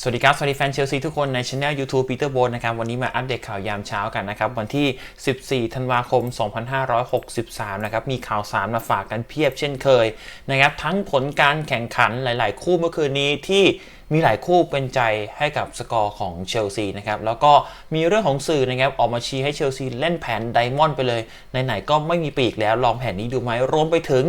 สวัสดีครับ สวัสดีแฟนเชลซีทุกคนในช anel YouTube Peter b o นะครับ วันนี้มาอัปเดตข่าวยามเช้ากันนะครับ วันที่ 14 ธันวาคม 2563 นะครับ มีข่าวสารมาฝากกันเพียบเช่นเคยนะครับ ทั้งผลการแข่งขันหลาย ๆ คู่เมื่อคืนนี้ที่ มีหลายคู่เป็นใจให้กับสกอร์ของเชลซีนะครับแล้วก็มีเรื่องของสื่อนะครับออกมาชี้ให้เชลซีเล่นแผนไดมอนด์ไปเลยไหนๆก็ไม่มีปีกแล้วลองแผนนี้ดูไหมรวมไปถึง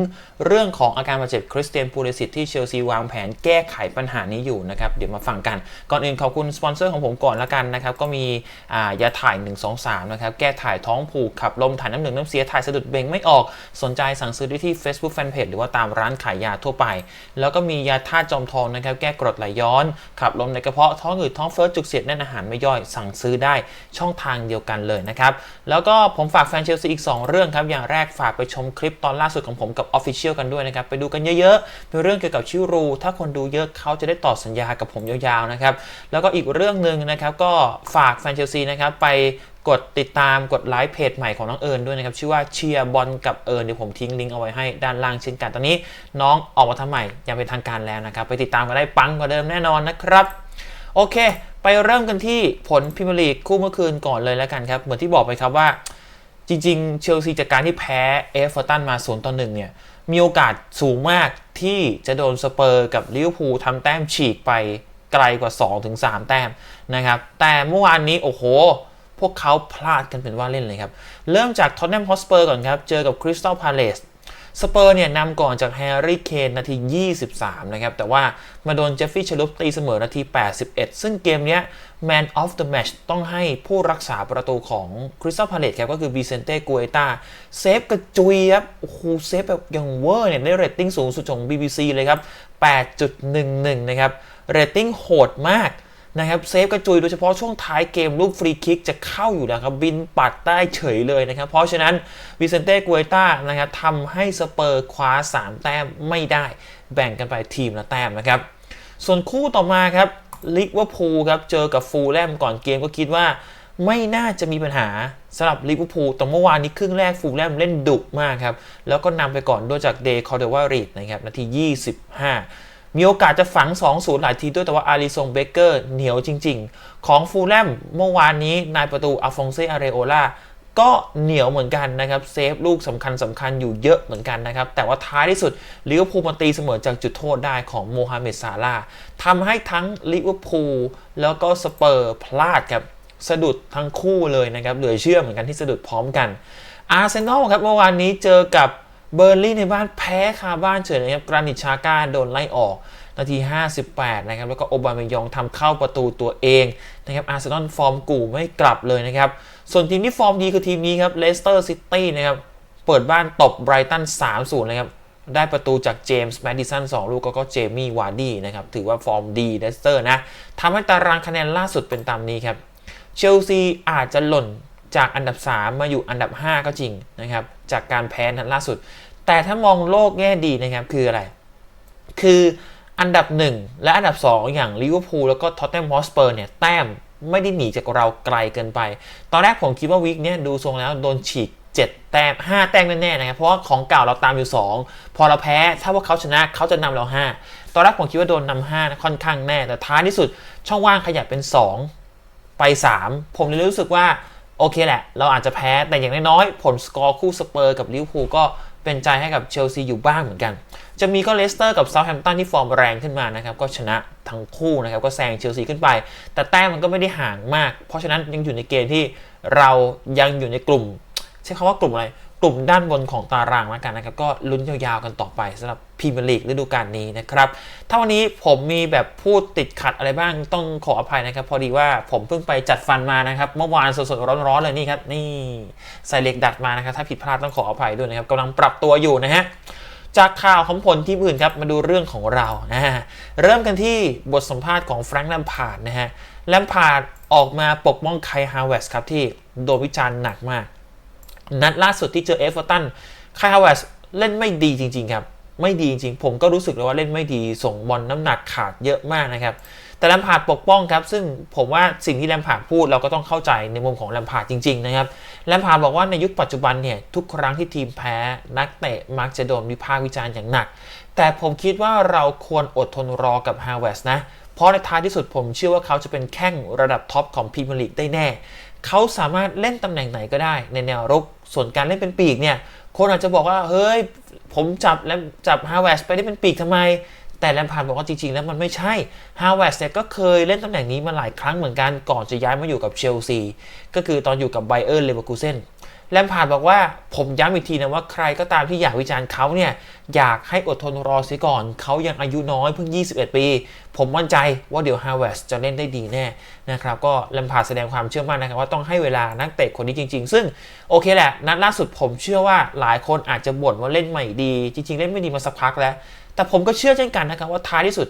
เรื่องของอาการบาดเจ็บคริสเตียนปูริสิตที่เชลซีวางแผนแก้ไขปัญหานี้อยู่นะครับเดี๋ยวมาฟังกัน ก่อนอื่นขอบคุณสปอนเซอร์ของผมก่อนละกันนะครับก็มีอ่ายาถ่าย 1 2 3 นะครับแก้ถ่ายท้องผูกขับลมถ่ายน้ำหลืองน้ำเสียถ่ายสะดุดเบ่งไม่ออกสนใจสั่งซื้อได้ที่ Facebook Fanpage หรือว่าตามร้านขายยาทั่วไป แล้วก็มียาธาตุจอมทองนะครับแก้กรดไหลย้อนขับลมในกระเพาะท้องอืดท้องเฟ้อจุกเสียดแน่นอาหารไม่ย่อยสั่งซื้อได้ช่องทางเดียวกันเลยนะครับ แล้วก็ผมฝากแฟนเชลซีอีก 2 เรื่องครับ อย่างแรกฝากไปชมคลิปตอนล่าสุดของผมกับ Official กันด้วยนะครับ ไปดูกันเยอะๆเป็นเรื่องเกี่ยวกับชิรู ถ้าคนดูเยอะเขาจะได้ต่อสัญญากับผมยาวๆนะครับแล้วก็อีกเรื่องหนึ่งนะครับก็ฝากแฟนเชลซีนะครับไปกดติดตามกดไลค์เพจใหม่ของน้องเอิญด้วยนะครับ ชื่อว่าเชียร์บอลกับเอิญเดี๋ยวผมทิ้งลิงก์เอาไว้ให้ด้านล่างเช่นกัน ตอนนี้น้องออกมาทำใหม่ยังเป็นทางการแล้วนะครับ ไปติดตามกันได้ปังกว่าเดิมแน่นอนนะครับ โอเค ไปเริ่มกันที่ผลพิมลีกคู่เมื่อคืนก่อนเลยแล้วกันครับ เหมือนที่บอกไปครับว่า จริง ๆ เชลซีจากการที่แพ้เอฟเวอร์ตันมา0ต่อ1เนี่ยมีโอกาสสูงมากที่จะโดนสเปอร์กับลิเวอร์พูลทำแต้มฉีกไปไกลกว่า 2-3 แต้มนะครับแต่เมื่อวานนี้โอ้โห พวกเขาพลาดกันเป็นว่าเล่นเลยครับ เริ่มจากท็อตแนมฮอสเปอร์ก่อนครับ เจอกับคริสตัลพาเลสสเปอร์เนี่ยนำก่อนจากแฮร์รี่เคนนาที 23 นะครับ แต่ว่ามาโดนเจฟฟี่ชลุปตีเสมอนาที 81 ซึ่งเกมเนี้ย Man of the Match ต้องให้ผู้รักษาประตูของคริสตัลพาเลตครับก็คือวิเซนเต้กูเอตาเซฟกระจุยครับ โอ้โหเซฟแบบย่างเวอร์เนี่ยได้เรตติ้งสูงสุดของ BBC เลยครับ 8.11 นะครับ เรตติ้งโหดมาก นะครับเซฟกระจุยโดยเฉพาะช่วงท้ายเกมลูกฟรีคิกจะเข้าอยู่แล้วครับ บินปัดได้เฉยเลยนะครับ เพราะฉะนั้นวิเซนเต้กัวต้านะครับทำให้สเปอร์คว้า 3 แต้มไม่ได้ แบ่งกันไปทีมละแต้มนะครับ ส่วนคู่ต่อมาครับลิเวอร์พูลครับเจอกับฟูลแลมก่อนเกมก็คิดว่าไม่น่าจะมีปัญหาสำหรับลิเวอร์พูลแต่เมื่อวานนี้ครึ่งแรกฟูลแลมเล่นดุมากครับ แล้วก็นำไปก่อนด้วยจากเดย์คอร์เดวาริดนะครับ นาที 25 มีโอกาสจะฝัง 2-0 หลายทีด้วยแต่ว่าอาริซงเบเกอร์เหนียวจริง ๆ ของฟูลแลมเมื่อวานนี้นายประตูอาฟงเซอาเรโอลาก็เหนียวเหมือนกันนะครับเซฟลูกสำคัญสำคัญอยู่เยอะเหมือนกันนะครับ แต่ว่าท้ายที่สุดลิเวอร์พูลมาตีเสมอจากจุดโทษได้ของโมฮัมเหม็ดซาลาทำให้ทั้งลิเวอร์พูลแล้วก็สเปอร์พลาดครับสะดุดทั้งคู่เลยนะครับเหลือเชื่อเหมือนกันที่สะดุดพร้อมกันอาร์เซนอลครับเมื่อวานนี้เจอกับ เบอร์ลี่ในบ้านแพ้คาบ้านเฉยนะครับกรานิชาก้าโดนไล่ออกนาที 58 นะครับ แล้วก็โอบามายองทำเข้าประตูตัวเองนะครับ อาร์เซนอลฟอร์มกู่ไม่กลับเลยนะครับ ส่วนทีมที่ฟอร์มดีคือทีมนี้ครับ เลสเตอร์ซิตี้นะครับ เปิดบ้านตบไบรตัน 3-0 นะครับ ได้ประตูจากเจมส์แมดดิสัน 2 ลูก ก็เจมี่วาร์ดี้นะครับ ถือว่าฟอร์มดีเลสเตอร์นะ ทำให้ตารางคะแนนล่าสุดเป็นตามนี้ครับ เชลซีอาจจะหล่น จากอันดับ 3 มาอยู่อันดับ 5 ก็จริงนะครับ จากการแพ้นัดล่าสุด แต่ถ้ามองโลกแง่ดีนะครับคืออะไร คืออันดับ 1 และอันดับ 2 อย่างลิเวอร์พูลแล้วก็ท็อตแนมฮอสเปอร์เนี่ยแต้มไม่ได้หนีจากเราไกลเกินไป ตอนแรกผมคิดว่าวิกเนี้ยดูทรงแล้วโดนฉีก7แต้ม5แต้มแน่ๆนะครับ เพราะว่าของเก่าเราตามอยู่ 2 พอเราแพ้ถ้าว่าเขาชนะเขาจะนำเรา 5 ตอนแรกผมคิดว่าโดนนำ5นะค่อนข้างแน่ แต่ท้ายที่สุดช่องว่างขยับเป็น 2 ไป 3 ผมเลยรู้สึกว่า โอเคแหละ เราอาจจะแพ้แต่อย่างน้อยๆผลสกอร์คู่สเปอร์กับลิเวอร์พูลก็เป็นใจให้กับเชลซีอยู่บ้างเหมือนกัน จะมีก็เลสเตอร์กับเซาท์แฮมป์ตันที่ฟอร์มแรงขึ้นมานะครับ ก็ชนะทั้งคู่นะครับ ก็แซงเชลซีขึ้นไป แต่แต้มมันก็ไม่ได้ห่างมาก เพราะฉะนั้นยังอยู่ในเกณฑ์ที่เรายังอยู่ในกลุ่ม ใช้คำว่ากลุ่มอะไร กลุ่มด้านบนของตารางแล้วกันนะครับ ก็ลุ้นยาวๆกันต่อไปสำหรับพรีเมียร์ลีกฤดูกาลนี้นะครับ ถ้าวันนี้ผมมีแบบพูดติดขัดอะไรบ้างต้องขออภัยนะครับ พอดีว่าผมเพิ่งไปจัดฟันมานะครับ เมื่อวานสดๆร้อนๆเลยนี่ครับนี่ใส่เหล็กดัดมานะครับ ถ้าผิดพลาดต้องขออภัยด้วยนะครับกำลังปรับตัวอยู่นะฮะจากข่าวของผลทีมอื่นครับมาดูเรื่องของเรานะฮะเริ่มกันที่บทสัมภาษณ์ของแฟรงค์แลมพาร์ดนะฮะแลมพาร์ดออกมาปกป้องไคฮาวเวสครับที่โดนวิจารณ์หนักมาก นัดล่าสุดที่เจอเอฟเวอร์ตันไคฮาวเวสเล่นไม่ดีจริง ๆ ครับ ไม่ดีจริงๆผมก็รู้สึกเลยว่าเล่นไม่ดีส่งบอลน้ำหนักขาดเยอะมากนะครับ แต่แลมพาดปกป้องครับ ซึ่งผมว่าสิ่งที่แลมพาดพูดเราก็ต้องเข้าใจในมุมของแลมพาดจริง ๆ นะครับแลมพาดบอกว่าในยุคปัจจุบันเนี่ยทุกครั้งที่ทีมแพ้นักเตะมักจะโดนวิพากษ์วิจารณ์อย่างหนัก แต่ผมคิดว่าเราควรอดทนรอกับฮาวเวสนะเพราะในท้ายที่สุดผมเชื่อว่าเขาจะเป็นแข้งระดับท็อปของพรีเมียร์ลีกได้แน่ เขาสามารถเล่นตำแหน่งไหนก็ได้ในแนวรุก ส่วนการเล่นเป็นปีกเนี่ย คนอาจจะบอกว่า เฮ้ย ผมจับแล้วจับฮาวเวสไปได้เป็นปีกทำไม แต่แลมพาร์ดบอกว่าจริงๆ แล้วมันไม่ใช่ฮาวเวสเนี่ยก็เคยเล่นตำแหน่งนี้มาหลายครั้งเหมือนกันก่อนจะย้ายมาอยู่กับเชลซี ก็คือตอนอยู่กับไบเออร์เลเวอร์คูเซน แลมพาร์ดบอกว่าผมย้ำอีกทีนะว่าใครก็ตามที่อยากวิจารณ์เขาเนี่ยอยากให้อดทนรอเสียก่อน เขายังอายุน้อยเพิ่ง 21 ปี ผมมั่นใจว่าเดี๋ยวฮาวเวสจะเล่นได้ดีแน่นะครับก็แลมพาร์ดแสดงความเชื่อมั่นนะครับว่าต้องให้เวลานักเตะคนนี้จริง ๆ ซึ่งโอเคแหละ นัดล่าสุดผมเชื่อว่าหลายคนอาจจะบ่นว่าเล่นใหม่ดี จริง ๆ เล่นไม่ดีมาสักพักแล้ว แต่ผมก็เชื่อเช่นกันนะครับว่าท้ายที่สุด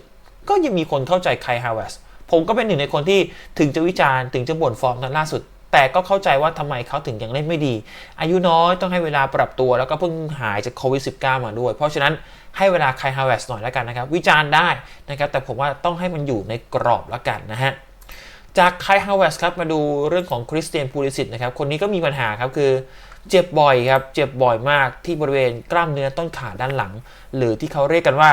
ก็ยังมีคนเข้าใจไครฮาวเวสผมก็เป็นหนึ่งในคนที่ถึงจะวิจารณ์ถึงจะบ่นฟอร์มนัดล่าสุด แต่ก็เข้าใจว่าทำไมเขาถึงยังเล่นไม่ดี อายุน้อยต้องให้เวลาปรับตัวแล้วก็เพิ่งหายจากโควิด -19 มาด้วย เพราะฉะนั้นให้เวลาไคฮาวเวสหน่อยแล้วกันนะครับ วิจารณ์ได้นะครับแต่ผมว่าต้องให้มันอยู่ในกรอบแล้วกันนะฮะจากไคฮาวเวสครับมาดูเรื่องของคริสเตียนพูลิสิตนะครับคนนี้ก็มีปัญหาครับคือเจ็บบ่อยครับ เจ็บบ่อยมากที่บริเวณกล้ามเนื้อต้นขาด้านหลัง หรือที่เขาเรียกกันว่า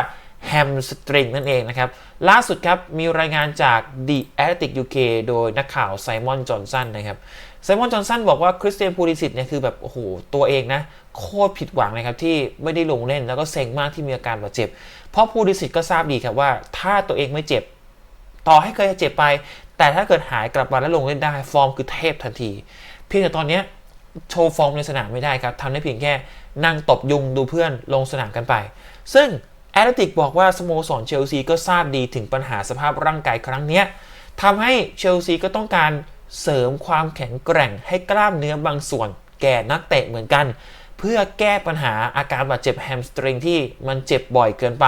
แฮมสตริงนั่นเองนะครับ ล่าสุดครับมีรายงานจาก The Athletic UK โดยนักข่าวไซมอนจอห์นสันนะครับไซมอนจอห์นสันบอกว่าคริสเตียนพูลิสิตเนี่ยคือแบบโอ้โหตัวเองนะโคตรผิดหวังนะครับที่ไม่ได้ลงเล่นแล้วก็เซ็งมากที่มีอาการบาดเจ็บ เพราะพูลิสิตก็ทราบดีครับว่า ถ้าตัวเองไม่เจ็บ ต่อให้เคยเจ็บไป แต่ถ้าเกิดหายกลับมาแล้วลงเล่นได้ฟอร์มคือเทพทันที เพียงแต่ตอนนี้โชว์ฟอร์มในสนามไม่ได้ครับทำได้เพียงแค่นั่งตบยุงดูเพื่อนลงสนามกันไป ซึ่ง แอตเลติกบอกว่าสโมสรเชลซีก็ทราบดีถึงปัญหาสภาพร่างกายครั้งนี้ทำให้เชลซีก็ต้องการเสริมความแข็งแกร่งให้กล้ามเนื้อบางส่วนแก่นักเตะเหมือนกัน เพื่อแก้ปัญหาอาการบาดเจ็บแฮมสตริงที่มันเจ็บบ่อยเกินไป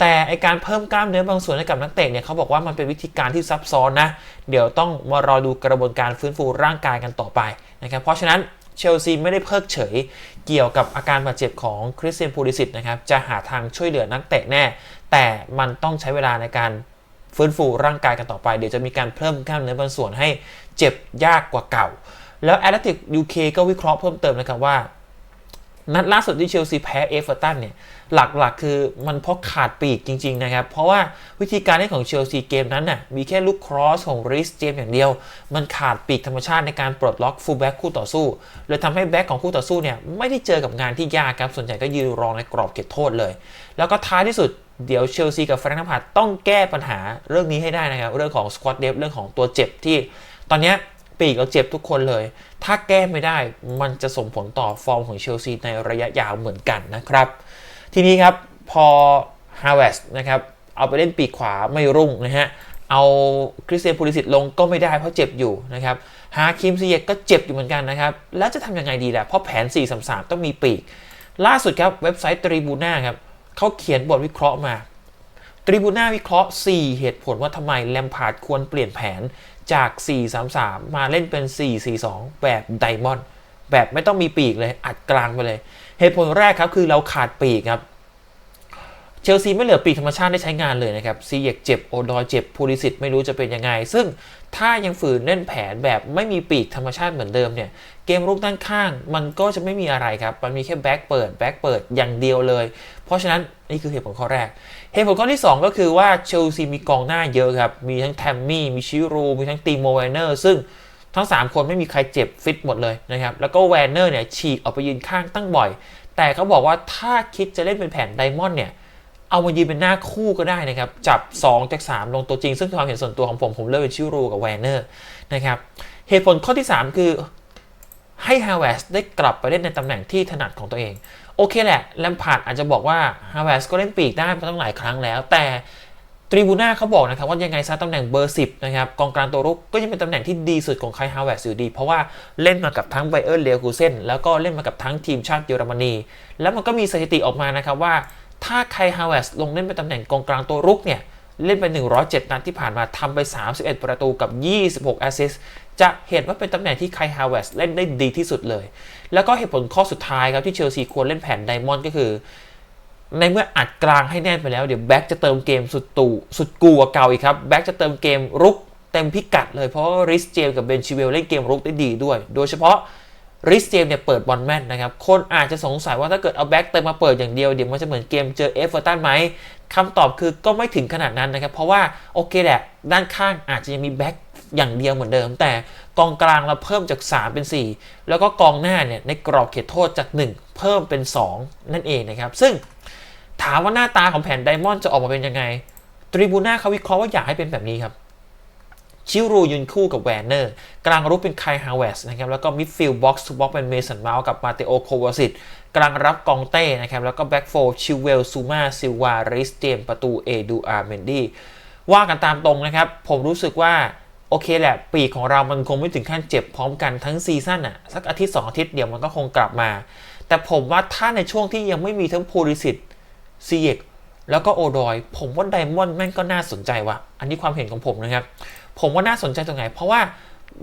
แต่ไอการเพิ่มกล้ามเนื้อบางส่วนให้กับนักเตะเนี่ยเขาบอกว่ามันเป็นวิธีการที่ซับซ้อนนะ เดี๋ยวต้องมารอดูกระบวนการฟื้นฟูร่างกายกันต่อไปนะครับเพราะฉะนั้น เชลซีไม่ได้เพิกเฉย เกี่ยวกับอาการบาดเจ็บของคริสเตียนพูลิสิตนะครับ จะหาทางช่วยเหลือนักเตะแน่ แต่มันต้องใช้เวลาในการฟื้นฟูร่างกายกันต่อไป เดี๋ยวจะมีการเพิ่มกล้ามเนื้อบางส่วนให้เจ็บยากกว่าเก่า แล้วแอตติกยูเคก็วิเคราะห์เพิ่มเติมนะครับว่า นัดล่าสุดที่เชลซีแพ้เอเวอร์ตันเนี่ย หลักๆ คือมันเพราะขาดปีกจริง ๆ นะครับ เพราะว่าวิธีการเล่นของเชลซีเกมนั้นน่ะมีแค่ลูกครอสของริสเจมอย่างเดียว มันขาดปีกธรรมชาติในการปลดล็อกฟูลแบ็กคู่ต่อสู้เลยทำให้แบ็กของคู่ต่อสู้เนี่ยไม่ได้เจอกับงานที่ยากครับส่วนใหญ่ก็ยืนรองในกรอบเขตโทษเลย แล้วก็ท้ายที่สุดเดี๋ยวเชลซีกับแฟรงค์นัมพาร์ดต้องแก้ปัญหาเรื่องนี้ให้ได้นะครับเรื่องของสควอตเดฟเรื่องของตัวเจ็บที่ ตอนนี้ปีกเราเจ็บทุกคนเลย ถ้าแก้ไม่ได้มันจะส่งผลต่อฟอร์มของเชลซีในระยะยาวเหมือนกันนะครับ ทีนี้ครับพอฮาวเวสนะครับเอาไปเล่นปีกขวาไม่รุ่งนะฮะเอาคริสเตียนพูลิสิตลงก็ไม่ได้เพราะเจ็บอยู่นะครับฮาคิมซีเยกก็เจ็บอยู่เหมือนกันนะครับ แล้วจะทำยังไงดีล่ะ เพราะแผน 4-3-3 ต้องมีปีก ล่าสุดครับเว็บไซต์ตรีบูน่าครับเขาเขียนบทวิเคราะห์มาตรีบูน่าวิเคราะห์ 4 เหตุผลว่าทำไมแลมพาร์ดควรเปลี่ยนแผนจาก 4-3-3 มาเล่นเป็น 4-4-2 แบบไดมอนด์แบบไม่ต้องมีปีกเลยอัดกลางไปเลย เหตุผลแรกครับคือเราขาดปีกครับเชลซีไม่เหลือปีกธรรมชาติได้ใช้งานเลยนะครับซีเยกเจ็บโอดอยเจ็บพูลิสิตไม่รู้จะเป็นยังไง ซึ่งถ้ายังฝืนเล่นแผนแบบไม่มีปีกธรรมชาติเหมือนเดิมเนี่ยเกมรุกด้านข้างมันก็จะไม่มีอะไรครับ มันมีแค่แบ็กเปิดแบ็กเปิดอย่างเดียวเลย เพราะฉะนั้นนี่คือเหตุผลข้อแรก เหตุผลข้อที่ 2 ก็คือว่าเชลซีมีกองหน้าเยอะครับ มีทั้งแทมมี่มีชิรูมีทั้งตีโมเวนเนอร์ซึ่ง ทั้ง 3 คนไม่มีใครเจ็บฟิตหมดเลยนะครับ แล้วก็แวนเนอร์เนี่ยฉีกออกไปยืนข้างตั้งบ่อย แต่เขาบอกว่าถ้าคิดจะเล่นเป็นแผนไดมอนด์เนี่ย เอามายืนเป็นหน้าคู่ก็ได้นะครับ จับ 2 จาก 3 ลงตัวจริง ซึ่งความเห็นส่วนตัวของผม ผมเลือกเป็นชิรูกับแวนเนอร์นะครับ เหตุผลข้อที่ 3 คือให้ฮาวเวสได้กลับไปเล่นในตำแหน่งที่ถนัดของตัวเอง โอเคแหละแลมพาร์ดอาจจะบอกว่าฮาวเวสก็เล่นปีกได้มาตั้งหลายครั้งแล้ว แต่ ตรีบูน่าเขาบอกนะครับว่ายังไงซะตำแหน่งเบอร์ 10 นะครับกองกลางตัวรุกก็ยังเป็นตำแหน่งที่ดีสุดของไคฮาวเวสอยู่ดี เพราะว่าเล่นมากับทั้งไบเออร์เลกูเซนแล้วก็เล่นมากับทั้งทีมชาติเยอรมนี แล้วมันก็มีสถิติออกมานะครับว่า ถ้าไคฮาวเวสลงเล่นเป็นตำแหน่งกองกลางตัวรุกเนี่ยเล่นไป 107 นัดที่ผ่านมาทำไป 31 ประตูกับ 26 แอสซิสต์จะเห็นว่าเป็นตำแหน่งที่ไคฮาวเวสเล่นได้ดีที่สุดเลย แล้วก็เหตุผลข้อสุดท้ายครับที่เชลซีควรเล่นแผนไดมอนด์ก็คือ ในเมื่ออัดกลางให้แน่นไปแล้วเดี๋ยวแบ็กจะเติมเกมสุดตู่สุดกูว่าเก่าอีกครับแบ็กจะเติมเกมรุกเต็มพิกัดเลยเพราะริสเจมกับเบนชิเวลเล่นเกมรุกได้ดีด้วย โดยเฉพาะริสเจมเนี่ยเปิดบอลแม่นนะครับ คนอาจจะสงสัยว่าถ้าเกิดเอาแบ็กเติมมาเปิดอย่างเดียวเดี๋ยวมันจะเหมือนเกมเจอเอฟเวอร์ตันไหมคำตอบคือก็ไม่ถึงขนาดนั้นนะครับ เพราะว่าโอเคแหละ ด้านข้างอาจจะยังมีแบ็กอย่างเดียวเหมือนเดิม แต่กองกลางเราเพิ่มจาก 3 เป็น 4 แล้วก็กองหน้าเนี่ยในกรอบเขตโทษจาก 1 เพิ่มเป็น 2 นั่นเองนะครับ ซึ่ง ถามว่าหน้าตาของแผ่นไดมอนด์จะออกมาเป็นยังไง ตริบูน่าเขาวิเคราะห์ว่าอยากให้เป็นแบบนี้ครับ ชิโรยืนคู่กับแวนเนอร์ กลางรุกเป็นไคฮาวเวสนะครับ แล้วก็มิดฟิลด์บ็อกซ์ทูบ็อกเป็นเมสันเมาส์กับมาเตโอโควาซิตกลางรับกองเต้นะครับ แล้วก็แบ็กโฟชิวเวลซูมาซิลวาริสเจมประตูเอดูอาร์เมนดี้ว่ากันตามตรงนะครับ ผมรู้สึกว่าโอเคแหละ ปีกของเรามันคงไม่ถึงขั้นเจ็บพร้อมกันทั้งซีซั่นอะสักอาทิตย์ 2 อาทิตย์เดี๋ยวมันก็คงกลับมา แต่ผมว่าถ้าในช่วงที่ยังไม่มีทั้งโพลิสิต ซีเอกแล้วก็โอดอยผมว่าไดมอนด์แม่งก็น่าสนใจว่ะ อันนี้ความเห็นของผมนะครับ ผมว่าน่าสนใจตรงไหน เพราะว่า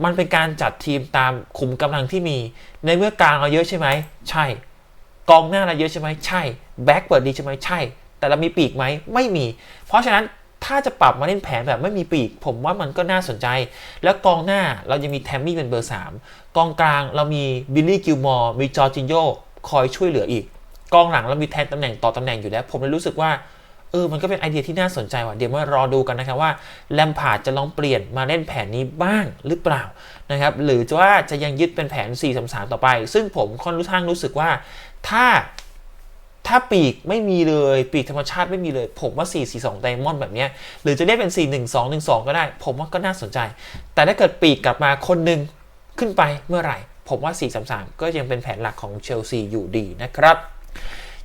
มันเป็นการจัดทีมตามขุมกำลังที่มี ในเมื่อกลางเราเยอะใช่ไหม ใช่ กองหน้าเราเยอะใช่ไหมใช่ แบ็กเปิดดีใช่ไหมใช่ แต่เรามีปีกไหมไม่มี เพราะฉะนั้นถ้าจะปรับมาเล่นแผนแบบไม่มีปีก ผมว่ามันก็น่าสนใจ แล้วกองหน้าเรายังมีแทมมี่เป็นเบอร์ 3 กองกลางเรามีบิลลี่กิลมอร์มีจอร์จินโยคอยช่วยเหลืออีก กองหลังเรามีแทนตำแหน่งต่อตำแหน่งอยู่แล้ว ผมเลยรู้สึกว่าเออมันก็เป็นไอเดียที่น่าสนใจว่ะเดี๋ยวมารอดูกันนะครับว่าแลมพาร์ดจะลองเปลี่ยนมาเล่นแผนนี้บ้างหรือเปล่านะครับหรือว่าจะยังยึดเป็นแผน 4-3-3 ต่อไป ซึ่งผมค่อนข้างรู้สึกว่าถ้าถ้าปีกไม่มีเลยปีกธรรมชาติไม่มีเลย ผมว่า 4-4-2 ไดมอนด์แบบนี้หรือจะได้เป็น 4-1-2-1-2 ก็ได้ ผมว่าก็น่าสนใจ แต่ถ้าเกิดปีกกลับมาคนหนึ่งขึ้นไปเมื่อไหร่ ผมว่า 4-3-3 ก็ยังเป็นแผนหลักของเชลซีอยู่ดีนะครับ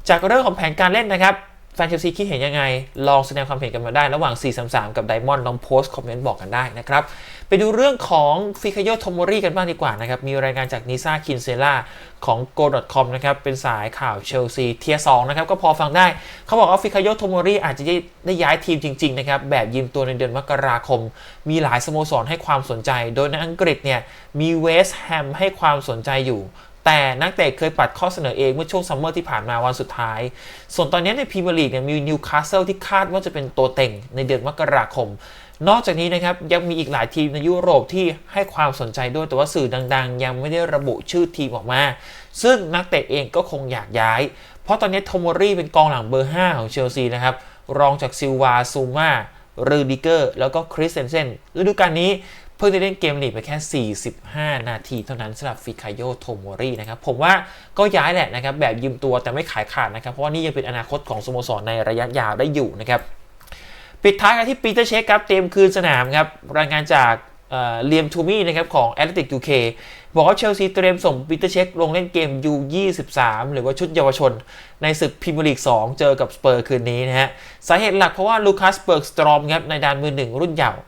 จากเรื่องของแผนการเล่นนะครับแฟนเชลซีคิดเห็นยังไง ลองแสดงความเห็นกันมาได้ ระหว่าง 433 กับไดมอนด์ลองโพสต์คอมเมนต์บอกกันได้นะครับ ไปดูเรื่องของฟิคาโยโทโมริกันบ้างดีกว่านะครับ มีรายงานจากนิซ่าคินเซล่าของ go.com นะครับ เป็นสายข่าวเชลซีเทียสองนะครับ ก็พอฟังได้ เขาบอกว่าฟิคาโยโทโมริอาจจะได้ย้ายทีมจริง ๆ นะครับ แบบยืมตัวในเดือนมกราคม มีหลายสโมสรให้ความสนใจ โดยในอังกฤษเนี่ยมีเวสต์แฮมให้ความสนใจอยู่ แต่นักเตะเคยปัดข้อเสนอเองเมื่อช่วงซัมเมอร์ที่ผ่านมาวันสุดท้าย ส่วนตอนนี้ในพรีเมียร์ลีกเนี่ยมีนิวคาสเซิลที่คาดว่าจะเป็นตัวเต็งในเดือนมกราคม นอกจากนี้นะครับยังมีอีกหลายทีมในยุโรปที่ให้ความสนใจด้วยแต่ว่าสื่อดังๆ ยังไม่ได้ระบุชื่อทีมออกมา ซึ่งนักเตะเองก็คงอยากย้าย เพราะตอนนี้โทโมรี่เป็นกองหลังเบอร์ 5 ของเชลซีนะครับรองจากซิลวาซูมารูดิเกอร์แล้วก็คริสเซนเซนฤดูกาลนี้ พิ่งได้เล่นเกมลีกไปแค่ 45 นาทีเท่านั้นสำหรับฟิคาโยโทโมรีนะครับ ผมว่าก็ย้ายแหละนะครับ แบบยืมตัวแต่ไม่ขายขาดนะครับ เพราะว่านี่ยังเป็นอนาคตของสโมสรในระยะยาวได้อยู่นะครับ ปิดท้ายกันที่ปีเตอร์เชคครับเตรียมคืนสนามครับ รายงานจากเลียมทูมี่นะครับของแอตเลติกยูเคบอกว่าเชลซีเตรียมส่งปีเตอร์เช็คลงเล่นเกม U23 หรือว่าชุดเยาวชน ในศึกพรีเมียร์ลีก 2 เจอกับสเปอร์คืนนี้นะฮะ สาเหตุหลักเพราะว่าลูคัสเบิร์กสตรอมครับในดานมือหนึ่งรุ่นเยาว์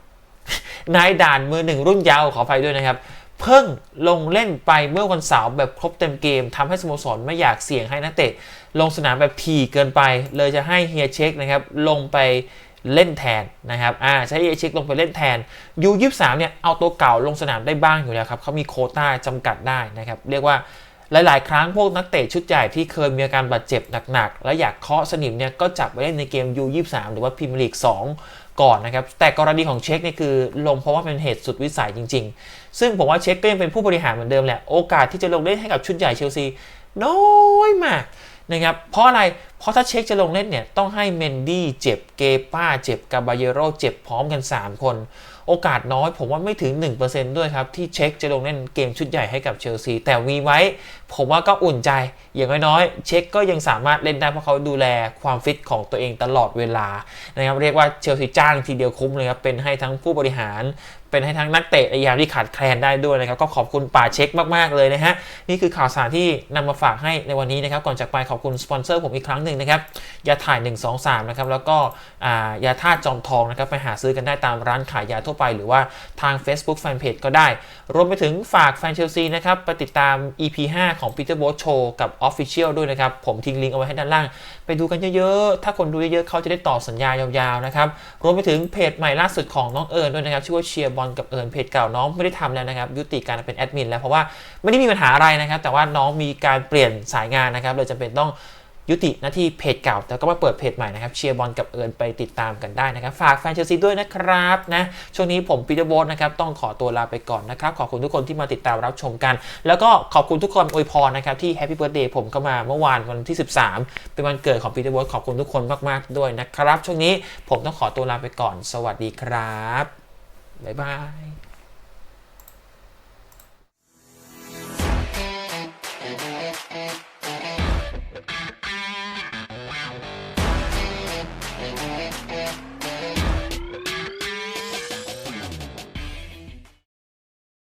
นายด่านมือหนึ่งรุ่นยาวขออภัยด้วยนะครับ เพิ่งลงเล่นไปเมื่อวันเสาร์แบบครบเต็มเกมทำให้สโมสรไม่อยากเสี่ยงให้นักเตะ ลงสนามแบบทีเกินไป เลยจะให้เฮียเช็คนะครับลงไปเล่นแทนนะครับอ่าใช้เฮียเช็คลงไปเล่นแทนยูยี่สามเนี่ยเอาตัวเก่าลงสนามได้บ้างอยู่แล้วครับเขามีโคต้าจำกัดได้นะครับ เรียกว่าหลาย ๆ ครั้งพวกนักเตะชุดใหญ่ที่เคยมีอาการบาดเจ็บหนัก ๆ และอยากเคาะสนิมเนี่ยก็จับไปเล่นในเกม U23 หรือว่าพรีเมียร์ลีก2 ก่อนนะครับ แต่กรณีของเช็คเนี่ยคือลงเพราะว่าเป็นเหตุสุดวิสัยจริง ๆ ซึ่งผมว่าเช็คก็ยังเป็นผู้บริหารเหมือนเดิมแหละ โอกาสที่จะลงเล่นให้กับชุดใหญ่เชลซีน้อยมากนะครับ เพราะอะไร เพราะถ้าเช็คจะลงเล่นเนี่ยต้องให้เมนดี้เจ็บ เกป้าเจ็บ กาบาเยโรเจ็บพร้อมกัน 3 คน โอกาสน้อยผมว่าไม่ถึง 1%ด้วยครับ ที่เช็คจะลงเล่นเกมชุดใหญ่ให้กับเชลซี แต่วีไว้ ผมว่าก็อุ่นใจ อย่างน้อยๆ เช็คก็ยังสามารถเล่นได้เพราะเขาดูแลความฟิตของตัวเองตลอดเวลานะครับเรียกว่าเชลซีจ้างทีเดียวคุ้มเลยครับ เป็นให้ทั้งผู้บริหาร เป็นให้ทั้งนักเตะยามที่ขาดแคลนได้ด้วยนะครับ ก็ขอบคุณป่าเช็คมาก ๆ เลยนะฮะ นี่คือข่าวสารที่นำมาฝากให้ในวันนี้นะครับ ก่อนจากไปขอบคุณสปอนเซอร์ผมอีกครั้งหนึ่งนะครับ ยาถ่าย 1 2 3 นะครับ แล้วก็ยาธาตุจอมทองนะครับ ไปหาซื้อกันได้ตามร้านขายยาทั่วไป หรือว่าทาง Facebook Fanpage ก็ได้ รวมไปถึงฝากแฟนเชลซีนะครับ ไปติดตาม EP 5 ของ Peter b o s Show กับ Official ด้วยนะครับ ผมทิ้งลิงก์เอาไว้ให้ด้านล่าง ไปดูกันเยอะๆ ถ้าคนดูเยอะๆเขาจะได้ต่อสัญญายาวๆนะครับ รวมไปถึงเพจใหม่ล่าสุดของน้องเอิญด้วยนะครับชื่อว่าเชียร์บอลกับเอิญเพจเก่าน้องไม่ได้ทำแล้วนะครับ ยุติการเป็นแอดมินแล้วเพราะว่าไม่ได้มีปัญหาอะไรนะครับ แต่ว่าน้องมีการเปลี่ยนสายงานนะครับเลยจำเป็นต้องยุติหน้าที่เพจเก่า แต่ก็มาเปิดเพจใหม่นะครับเชียร์บอลกับเอิญไปติดตามกันได้นะครับ ฝากแฟนเชลซีด้วยนะครับนะช่วงนี้ผมปีเตอร์โบสนะครับต้องขอตัวลาไปก่อนนะครับ ขอบคุณทุกคนที่มาติดตามรับชมกัน แล้วก็ขอบคุณทุกคนอวยพรนะครับที่แฮปปี้เบิร์ดเดย์ผมเข้ามาเมื่อวานวันที่ 13 เป็นวันเกิดของปีเตอร์โบสขอบคุณทุกคนมากๆด้วยนะครับ ช่วงนี้ผมต้องขอตัวลาไปก่อน สวัสดีครับ บ๊ายบาย